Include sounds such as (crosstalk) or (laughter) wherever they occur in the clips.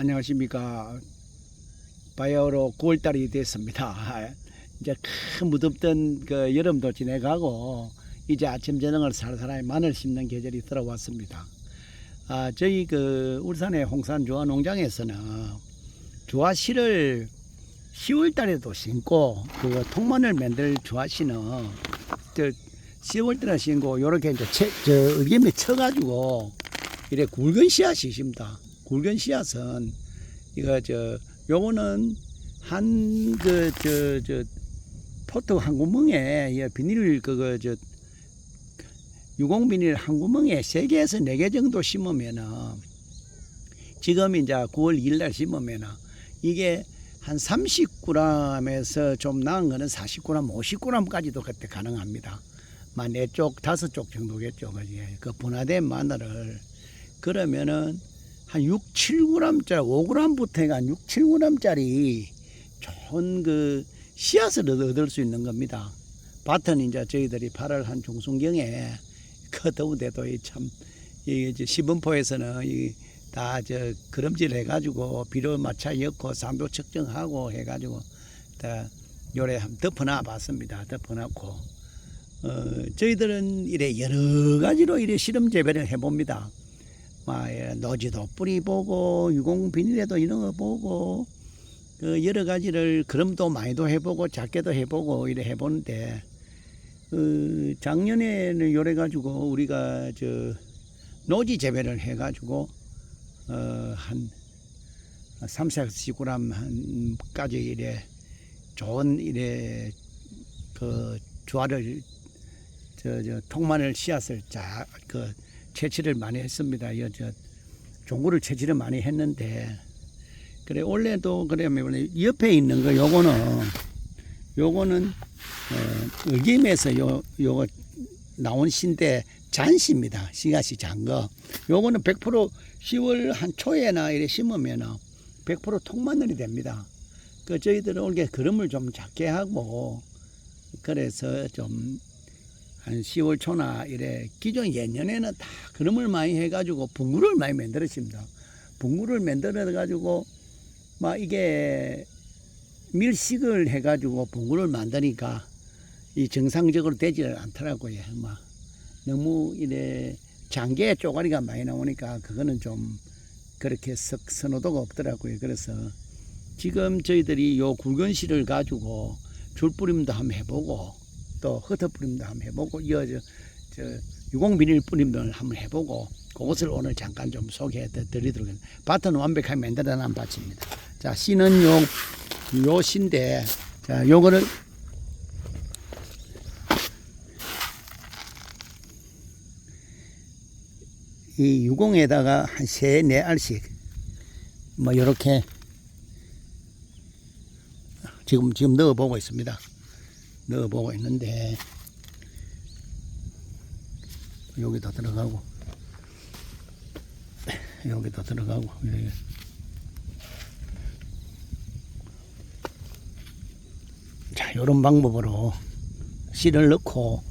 안녕하십니까. 바이오로 9월달이 됐습니다. (laughs) 이제 큰 무덥던 그 여름도 지내가고 이제 아침 저녁을 살살하게 마늘 심는 계절이 들어왔습니다. 아, 저희 그 울산의 홍산 주화 농장에서는 주화 씨를 10월 달에도 심고 그 통마늘 만들 주화 씨는 저 10월 달에 심고 요렇게 이제 채, 저 의겸에 쳐가지고 이래 굵은 씨앗이 있습니다. 굵은 씨앗은 이거 저 요거는 한 그 저 저 포트 한 구멍에 이 비닐 그거 저 유공 비닐 한 구멍에 세 개에서 네 개 정도 심으면은 지금 이제 9월 2일 날 심으면은 이게 한 30g에서 좀 나은 거는 40g, 50g까지도 그때 가능합니다. 만네쪽 다섯 쪽 정도겠죠. 그지? 그 분화된 마늘을 그러면은 한 6, 7g짜리, 5g부터 해가 6, 7g짜리 좋은 그 씨앗을 얻- 얻을 수 있는 겁니다. 밭은 이제 저희들이 8월 한 중순경에 그 더운데도 이참 이 시범포에서는 이 다 저 그름질 해가지고 비료 마차 엮고 산도 측정하고 해가지고 다 요래 한번 덮어놔 봤습니다. 덮어놨고 어 저희들은 이래 여러 가지로 이래 실험 재배를 해봅니다. 막 예, 노지도 뿌리 보고 유공 비닐에도 이런 거 보고 그 여러 가지를 그럼도 많이도 해보고 작게도 해보고 이래 해보는데 그 작년에는 요래 가지고 우리가 저 노지 재배를 해 가지고 어한 3, 40g 한까지 이래 좋은 이래 그 조화를 저 저 통마늘 씨앗을 자그 채취를 많이 했습니다. 여, 저 종구를 채취를 많이 했는데 그래 원래도 그러면 옆에 있는 거 요거는 요거는 어, 의김에서 요 요거 나온 씨인데 잔씨입니다. 씨앗이 잔 거. 요거는 100% 10월 한 초에나 이래 심으면은 100% 통마늘이 됩니다. 그 저희들은 올게 그름을 좀 작게 하고 그래서 좀 한 10월 초나 이래 기존 예년에는 다 그름을 많이 해가지고 분구를 많이 만들었습니다. 분구를 만들어 가지고 막 이게 밀식을 해가지고 분구를 만드니까 이 정상적으로 되지를 않더라고요. 막 너무 이래 장계 쪼가리가 많이 나오니까 그거는 좀 그렇게 썩 선호도가 없더라고요. 그래서 지금 저희들이 요 굵은 실을 가지고 줄뿌림도 한번 해보고 또 흩어 뿌림도 한번 해보고 이어져 저 유공 비닐 뿌림도 한번 해보고 그것을 오늘 잠깐 좀 소개해 드리도록 하겠습니다. 밭은 완벽하게 만들어 놓은 밭입니다. 자, 씨는 요, 요 씨인데, 자, 요거를 이 유공에다가 한 세, 네 알씩 뭐 요렇게 지금 지금 넣어보고 있습니다. 넣어보고 있는데 여기도 들어가고 여기도 들어가고 여기. 자 이런 방법으로 씨를 넣고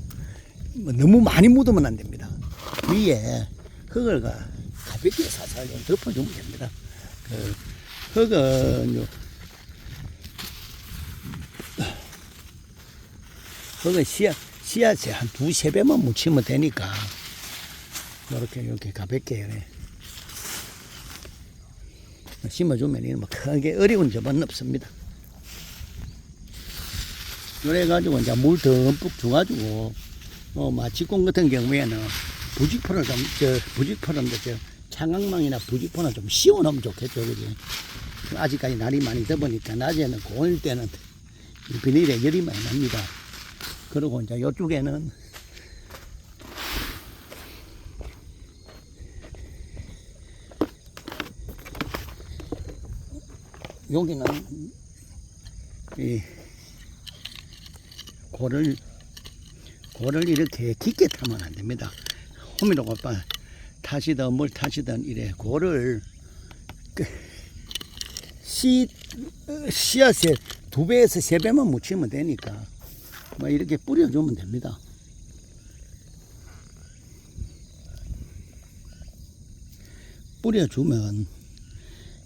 뭐 너무 많이 묻으면 안 됩니다. 위에 흙을 가- 가볍게 살살 좀 덮어주면 됩니다. 그 흙은 그거 씨앗, 씨앗에 한 두세 배만 묻히면 되니까, 이렇게, 이렇게 가볍게, 이래. 심어주면, 이뭐 크게 어려운 점은 없습니다. 그래가지고, 이제 물 듬뿍 줘가지고, 뭐, 마취공 같은 경우에는 부직포를 좀, 저, 부직포는데, 저, 창항망이나 부직포는 좀 씌워놓으면 좋겠죠, 그지? 아직까지 날이 많이 더우니까, 낮에는 고일 때는 이 비닐에 열이 많이 납니다. 그리고 이제 이쪽에는 여기는 이 고를 고를 이렇게 깊게 타면 안 됩니다. 호미로 오빠 타시든 뭘 타시든 이래 고를 그씨 씨앗에 두 배에서 세 배만 묻히면 되니까 뭐 이렇게 뿌려주면 됩니다. 뿌려주면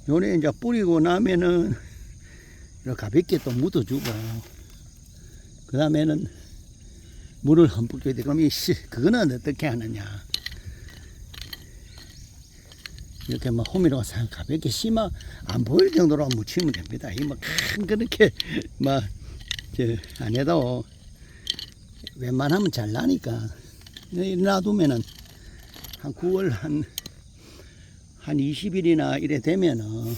요래 이제 뿌리고 나면은 이렇게 가볍게 또 묻어주고 그 다음에는 물을 흠뻑 줘야 돼. 그럼 이 씨, 그거는 어떻게 하느냐. 이렇게 뭐 호미로 상 가볍게 심어 안 보일 정도로 묻히면 됩니다. 이뭐큰 그렇게 막저안 해도 웬만하면 잘 나니까 이 놔두면은 한 9월 한 한 20일이나 이래 되면은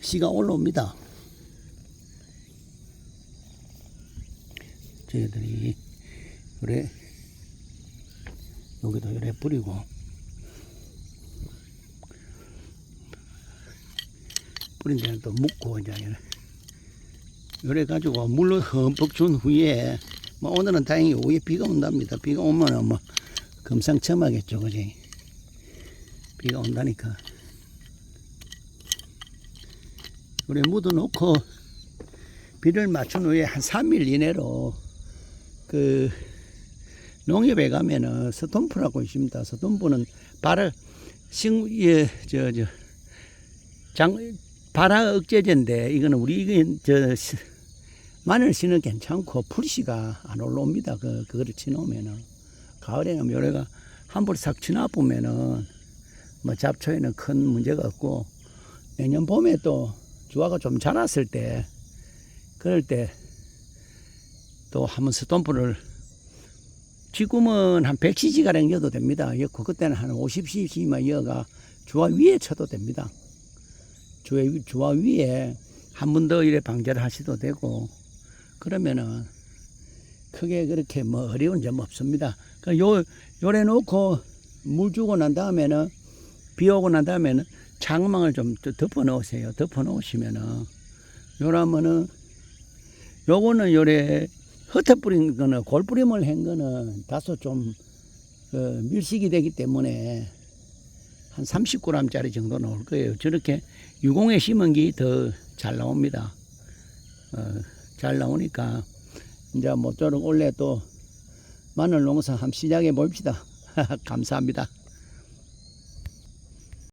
씨가 올라옵니다. 저희들이 그래 여기도 이래 뿌리고 뿌린 데는 또 묻고 이제 이래 가지고 물로 흠뻑 준 후에 뭐 오늘은 다행히 오후에 비가 온답니다. 비가 오면은 뭐 금상첨화겠죠, 그지? 비가 온다니까. 우리 묻어놓고 비를 맞춘 후에 한 3일 이내로 그 농협에 가면은 스톰프라고 있습니다. 스톰프는 발을 식, 예, 저, 저, 장, 발화 억제제인데 이거는 우리 이게 저 시- 마늘 씨는 괜찮고 풀씨가 안 올라옵니다. 그 그거를 치놓으면은 가을에는 요래가 한벌 싹 치나보면은 뭐 잡초에는 큰 문제가 없고 내년 봄에 또 주화가 좀 자랐을 때 그럴 때 또 한번 스톰프를 지금은 한 100cc 가량 이어도 됩니다. 그 그때는 한 50cc만 이어가 주화 위에 쳐도 됩니다. 주화 위에 한 번 더 이래 방제를 하셔도 되고 그러면은 크게 그렇게 뭐 어려운 점 없습니다. 그요 요래 놓고 물 주고 난 다음에는 비 오고 난 다음에는 장망을 좀더 덮어 놓으세요. 덮어 놓으시면은 요러면은 요거는 요래 흩어 뿌린 거는 골뿌림을 한 거는 다소 좀 어, 밀식이 되기 때문에 한 30g짜리 정도 나올 거예요. 저렇게 유공에 심은 게 더 잘 나옵니다. 어, 잘 나오니까 이제 모쪼록 올해 또 마늘 농사 한번 시작해 봅시다. (laughs) 감사합니다.